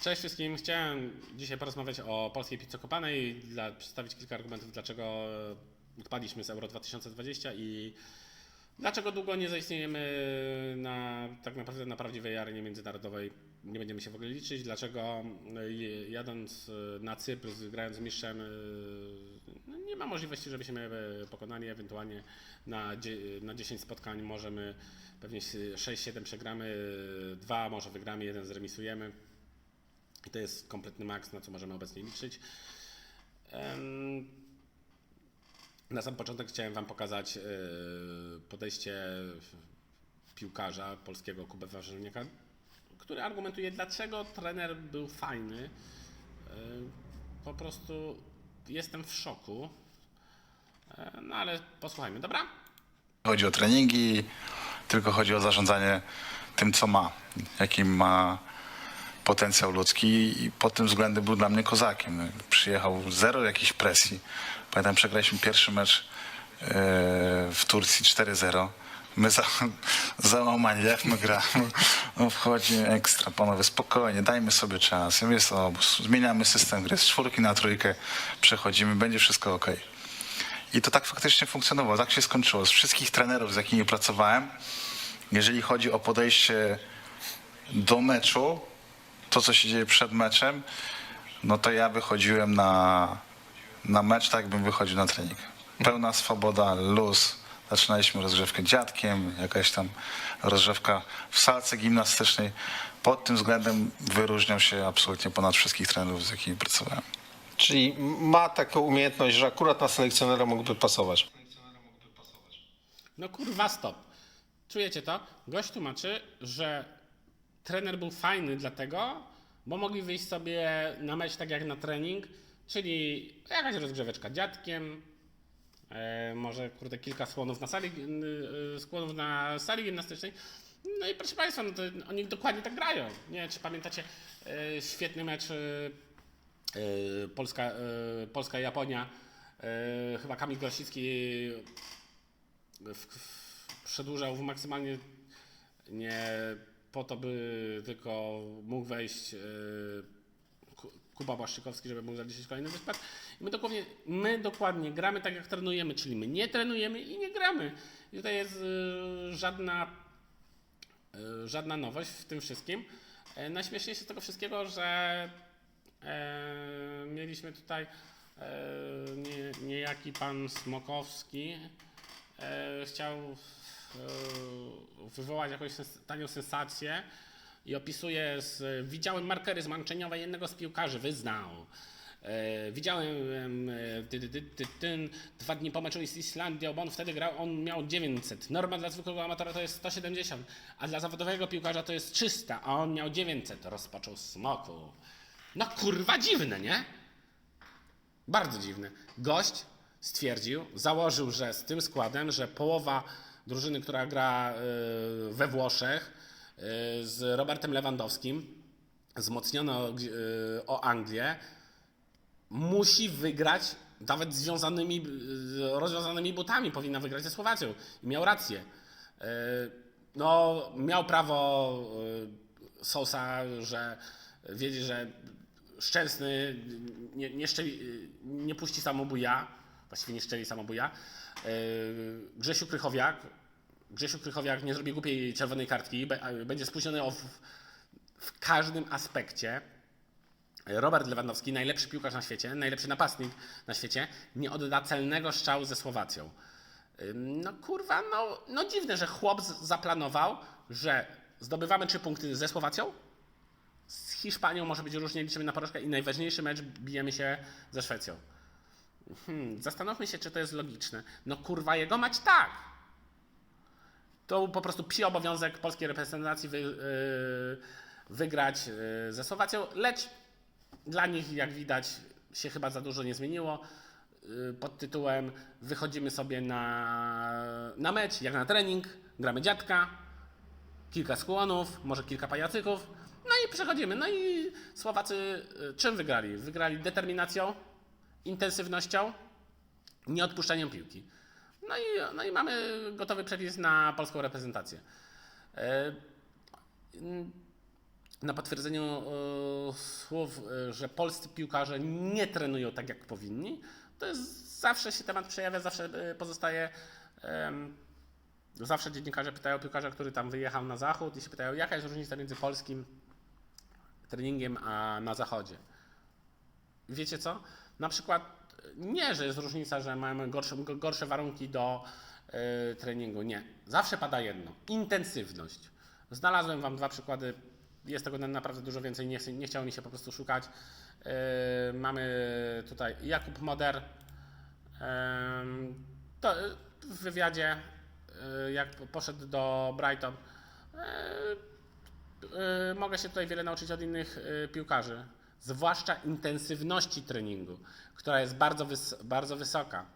Cześć wszystkim. Chciałem dzisiaj porozmawiać o polskiej pizzy kopanej i dla, przedstawić kilka argumentów, dlaczego odpadliśmy z Euro 2020 i dlaczego długo nie zaistniejemy na, tak naprawdę na prawdziwej arenie międzynarodowej. Nie będziemy się w ogóle liczyć. Dlaczego y, jadąc y, na Cypr, grając z mistrzem, no nie ma możliwości, żebyśmy pokonali ewentualnie na, na 10 spotkań możemy pewnie 6-7 przegramy, y, dwa może wygramy, jeden zremisujemy. I to jest kompletny maks, na co możemy obecnie liczyć. Na sam początek chciałem Wam pokazać e, podejście piłkarza polskiego Kubę Warzyniaka, który argumentuje, dlaczego trener był fajny. E, Po prostu jestem w szoku. E, No ale posłuchajmy, dobra? chodzi o treningi, tylko chodzi o zarządzanie tym, co ma, jaki ma potencjał ludzki i pod tym względem był dla mnie kozakiem. Przyjechał zero jakiejś presji. Pamiętam, przegraliśmy pierwszy mecz e, w Turcji 4-0. My za, załamani, jak my gramy. No wchodzi ekstra, panowie, spokojnie, dajmy sobie czas. Jest obóz, zmieniamy system gry, z czwórki na trójkę przechodzimy, będzie wszystko ok. I to tak faktycznie funkcjonowało, tak się skończyło. Z wszystkich trenerów, z jakimi pracowałem, jeżeli chodzi o podejście do meczu, to co się dzieje przed meczem, no to ja wychodziłem na, na mecz tak, jakbym wychodził na trening. Pełna swoboda, luz. Zaczynaliśmy rozgrzewkę dziadkiem, jakaś tam rozgrzewka w salce gimnastycznej. Pod tym względem wyróżniał się absolutnie ponad wszystkich trenerów, z jakimi pracowałem. Czyli ma taką umiejętność, że akurat na selekcjonera mógłby pasować. No kurwa stop. Czujecie to? Gość tłumaczy, że trener był fajny dlatego, bo mogli wyjść sobie na mecz tak jak na trening, czyli jakaś rozgrzeweczka dziadkiem, e, może kurde kilka skłonów na sali, e, skłonów na sali gimnastycznej. No i proszę Państwa, no to oni dokładnie tak grają. Nie czy pamiętacie e, świetny mecz Polska, Polska i Japonia. Chyba Kamil Grosicki przedłużał w maksymalnie nie po to, by tylko mógł wejść Ku- Kuba Błaszczykowski, żeby mógł zaliczyć kolejny wyspad. I my dokładnie, my dokładnie gramy tak, jak trenujemy, czyli my nie trenujemy i nie gramy. I tutaj jest yy, żadna, yy, żadna nowość w tym wszystkim. Najśmieszniejsze z tego wszystkiego, że e, mieliśmy tutaj e, nie, niejaki pan Smokowski e, chciał e, wywołać jakąś tanią sensację i opisuje z, widziałem markery zmęczeniowe jednego z piłkarzy, wyznał. E, widziałem e, ty, ty, ty, ty, dwa dni po meczu z Islandią, bo on wtedy grał, on miał 900. Norma dla zwykłego amatora to jest 170, a dla zawodowego piłkarza to jest 300, a on miał 900. Rozpoczął smoku. No kurwa dziwne, nie? Bardzo dziwne. Gość stwierdził, założył, że z tym składem, że połowa drużyny, która gra y, we Włoszech y, z Robertem Lewandowskim, wzmocniono y, o Anglię, musi wygrać nawet związanymi, rozwiązanymi butami, powinna wygrać ze Słowacją. I miał rację. No, miał prawo Sosa, że wiedzie, że Szczęsny nie, nie, szczeli, nie puści samobuja, właściwie nie szczeli samobuja. Grzesiu Krychowiak, Grzesiu Krychowiak nie zrobi głupiej czerwonej kartki, będzie spóźniony w, w każdym aspekcie. Robert Lewandowski, najlepszy piłkarz na świecie, najlepszy napastnik na świecie, nie odda celnego strzału ze Słowacją. No kurwa, no, no dziwne, że chłop zaplanował, że zdobywamy trzy punkty ze Słowacją, z Hiszpanią może być różnie, liczymy na porażkę i najważniejszy mecz bijemy się ze Szwecją. Hmm, zastanówmy się, czy to jest logiczne. No kurwa, jego mać tak. To był po prostu psi obowiązek polskiej reprezentacji wy, yy, wygrać yy, ze Słowacją, lecz dla nich, jak widać, się chyba za dużo nie zmieniło. Yy, pod tytułem wychodzimy sobie na, na mecz, jak na trening, gramy dziadka, kilka skłonów, może kilka pajacyków. No i przechodzimy. No i Słowacy czym wygrali? Wygrali determinacją, intensywnością, nieodpuszczaniem piłki. No i, no i mamy gotowy przepis na polską reprezentację. E, na potwierdzeniu e, słów, e, że polscy piłkarze nie trenują tak, jak powinni, to jest zawsze się temat przejawia, zawsze pozostaje. zawsze dziennikarze pytają piłkarza, który tam wyjechał na zachód i się pytają, jaka jest różnica między polskim treningiem a na zachodzie. Wiecie co? Na przykład nie, że jest różnica, że mamy gorsze, gorsze warunki do y, treningu. Nie. Zawsze pada jedno. Intensywność. Znalazłem Wam dwa przykłady. Jest tego na- naprawdę dużo więcej. Nie, nie chciało mi się po prostu szukać. Y, mamy tutaj Jakub Moder. Ym, to y, w wywiadzie, y, jak poszedł do Brighton, y, y, mogę się tutaj wiele nauczyć od innych y, piłkarzy, zwłaszcza intensywności treningu, która jest bardzo, wys- bardzo wysoka.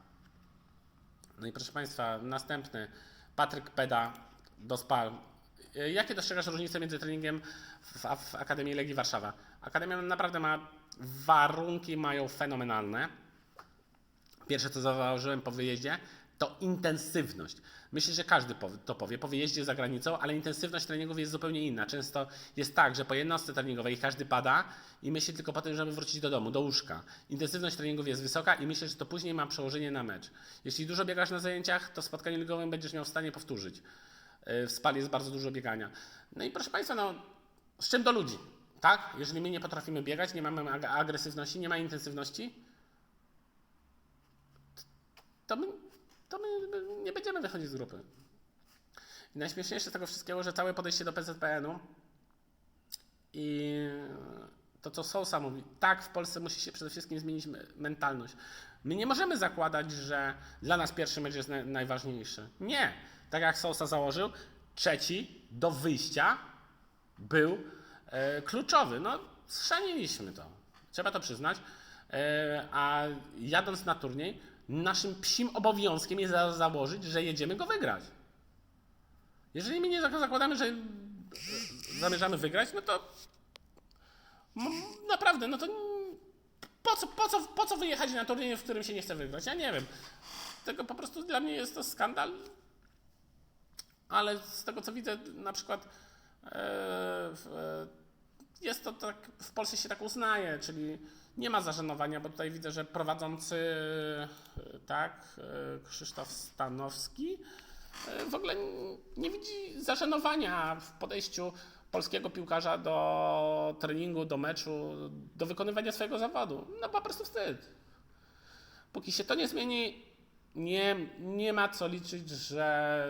No i proszę Państwa, następny, Patryk Peda do SPAL. Y, Jakie dostrzegasz różnice między treningiem w, w Akademii Legii Warszawa? Akademia naprawdę ma warunki, mają fenomenalne. Pierwsze, co zauważyłem po wyjeździe, to intensywność. Myślę, że każdy to powie po wyjeździe za granicą, ale intensywność treningów jest zupełnie inna. Często jest tak, że po jednostce treningowej każdy pada i myśli tylko po tym, żeby wrócić do domu, do łóżka. Intensywność treningów jest wysoka i myślę, że to później ma przełożenie na mecz. Jeśli dużo biegasz na zajęciach, to w spotkaniu ligowym będziesz miał w stanie powtórzyć. Yy, W spali jest bardzo dużo biegania. No i proszę Państwa, no, z czym do ludzi? Tak? Jeżeli my nie potrafimy biegać, nie mamy ag- agresywności, nie ma intensywności, to my, to my nie będziemy wychodzić z grupy. I najśmieszniejsze z tego wszystkiego, że całe podejście do PZPN-u i to, co Sousa mówi, tak, w Polsce musi się przede wszystkim zmienić me- mentalność. My nie możemy zakładać, że dla nas pierwszy mecz jest naj- najważniejszy. Nie. Tak jak Sousa założył, trzeci do wyjścia był e, kluczowy. No, schrzaniliśmy to. Trzeba to przyznać. E, a jadąc na turniej, naszym psim obowiązkiem jest za- założyć, że jedziemy go wygrać. Jeżeli my nie zak- zakładamy, że zamierzamy wygrać, no to naprawdę, no to po co, po, co, po co wyjechać na turniej, w którym się nie chce wygrać? Ja nie wiem. Tego po prostu dla mnie jest to skandal. Ale z tego co widzę, na przykład jest to tak, w Polsce się tak uznaje, czyli nie ma zażenowania, bo tutaj widzę, że prowadzący, e, tak, e, Krzysztof Stanowski, e, w ogóle nie widzi zażenowania w podejściu polskiego piłkarza do treningu, do meczu, do wykonywania swojego zawodu. No po prostu wstyd. Póki się to nie zmieni, nie, nie ma co liczyć, że.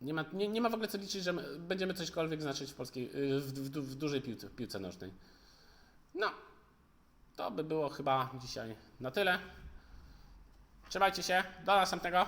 Nie ma, nie, nie ma w ogóle co liczyć, że my będziemy cośkolwiek znaczyć w, polskiej, y, w, w, w dużej piłce, piłce nożnej. No, to by było chyba dzisiaj na tyle. Trzymajcie się, do następnego.